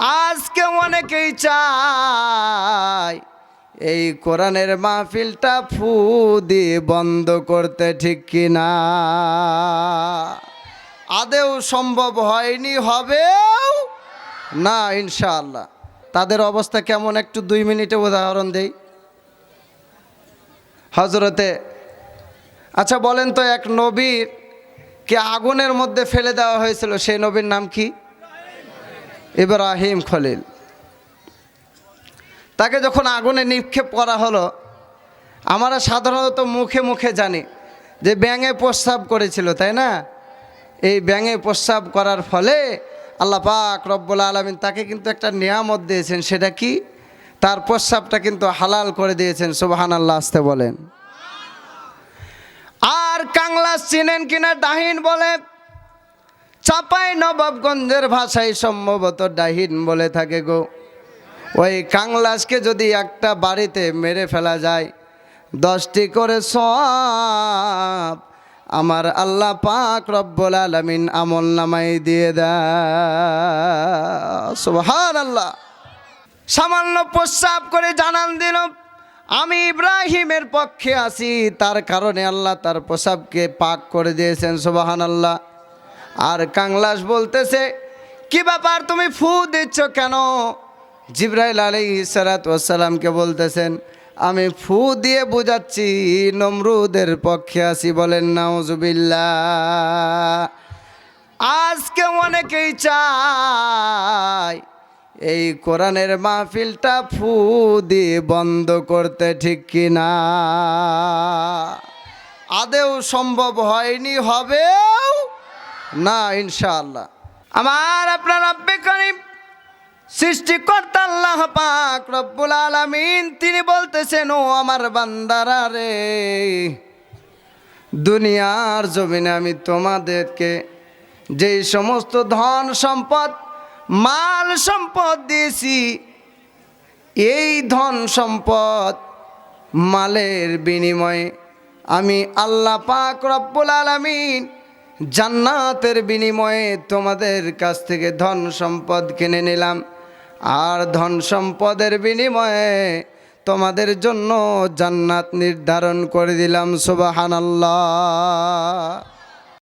আজকে অনেকেই চায় এই কোরআনের মাহফিলটা ফু দিয়ে বন্ধ করতে ঠিক কিনা? আদেও সম্ভব হয়নি, হবেও না, ইনশাআল্লাহ। তাদের অবস্থা কেমন? একটু দুই মিনিটে উদাহরণ দেই। হজরতে আচ্ছা বলেন তো, এক নবীর কে আগুনের মধ্যে ফেলে দেওয়া হয়েছিল, সেই নবীর নাম কি? ইব্রাহিম খলিল। তাকে যখন আগুনে নিক্ষেপ করা হলো, আমরা সাধারণত মুখে মুখে জানি যে ব্যাঙে প্রস্রাব করেছিল, তাই না? এই ব্যাঙে প্রস্রাব করার ফলে আল্লাহ পাক রব্বুল আলমিন তাকে কিন্তু একটা নিয়ামত দিয়েছেন, সেটা কি? তার প্রস্রাবটা কিন্তু হালাল করে দিয়েছেন সুবাহান আল্লাহ আসতে বলেন। আর কাংলাস চিনেন কিনা ডাহিন বলে চাপাই নবাবগঞ্জের ভাষায় সম্ভবত ডাহিন বলে থাকে গো। ওই কাংলাসকে যদি একটা বাড়িতে মেরে ফেলা যায়, দশটি করে সব আমার আল্লাহ পাক রব্বুল আলমিন আমল নামাই দিয়ে দেয়। আল্লাহ সামান্য প্রস্রাব করে জানান দিল, আমি ইব্রাহিমের পক্ষে আছি, তার কারণে আল্লাহ তার প্রসাবকে পাক করে দিয়েছেন সুবাহান আল্লাহ আর কাংলাস বলতেছে, কি ব্যাপার তুমি ফু দিচ্ছ কেন? জিব্রাইল আলী সালাতামকে বলতেছেন, আমি ফু দিয়ে বুঝাচ্ছি, নমরুদের পক্ষে আছি বলেন নাউজুবিল্লা আজকে অনেকেই চায় এই কোরআনের মাহফিলটা ফু দিয়ে বন্ধ করতে ঠিক কিনা। আদেও সম্ভব হয়নি, হবেও না, ইনশাআল্লাহ। আমার আপনার রব্বে করিম, সৃষ্টিকর্তা আল্লাহ পাক রব্বুল আলামিন, তিনি বলতেছেন, ও আমার বান্দারা রে, দুনিয়ার জমিনে আমি তোমাদেরকে যেই সমস্ত ধন সম্পদ, মাল সম্পদ দিয়েছি, এই ধন সম্পদ মালের বিনিময়ে আমি আল্লাহ পাক রব্বুল আলামিন জান্নাতের বিনিময়ে তোমাদের কাছ থেকে ধন সম্পদ কিনে নিলাম। আর ধন সম্পদের বিনিময়ে তোমাদের জন্য জান্নাত নির্ধারণ করে দিলাম সুবাহান আল্লাহ